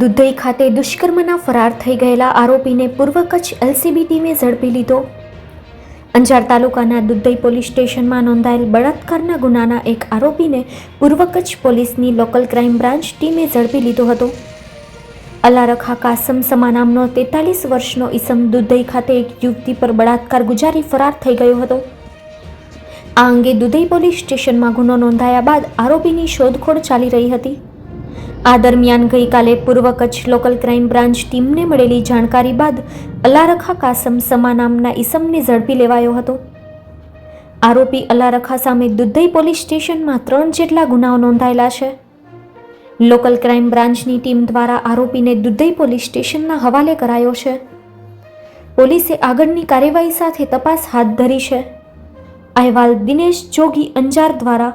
દુધઈ ખાતે દુષ્કર્મના ફરાર થઈ ગયેલા આરોપીને પૂર્વ કચ્છ એલસીબી ટીમે ઝડપી લીધો. અંજાર તાલુકાના દુધઈ પોલીસ સ્ટેશનમાં નોંધાયેલ બળાત્કારના ગુનાના એક આરોપીને પૂર્વ કચ્છ પોલીસની લોકલ ક્રાઇમ બ્રાન્ચ ટીમે ઝડપી લીધો હતો. અલારખા કાસમ સમા નામનો તેતાલીસ વર્ષનો ઈસમ દુધઈ ખાતે એક યુવતી પર બળાત્કાર ગુજારી ફરાર થઈ ગયો હતો. આ અંગે દુધઈ પોલીસ સ્ટેશનમાં ગુનો નોંધાયા બાદ આરોપીની શોધખોળ ચાલી રહી હતી. આ દરમિયાન ગઈકાલે પૂર્વ કચ્છ લોકલ ક્રાઇમ બ્રાન્ચ ટીમને મળેલી જાણકારી બાદ અલારખા કાસમ સમા નામના ઈસમને ઝડપી લેવાયો હતો. આરોપી અલારખા સામે દુધઈ પોલીસ સ્ટેશનમાં ત્રણ જેટલા ગુનાઓ નોંધાયેલા છે. લોકલ ક્રાઇમ બ્રાન્ચની ટીમ દ્વારા આરોપીને દુધઈ પોલીસ સ્ટેશનના હવાલે કરાયો છે. પોલીસે આગળની કાર્યવાહી સાથે તપાસ હાથ ધરી છે. અહેવાલ દિનેશ જોગી અંજાર દ્વારા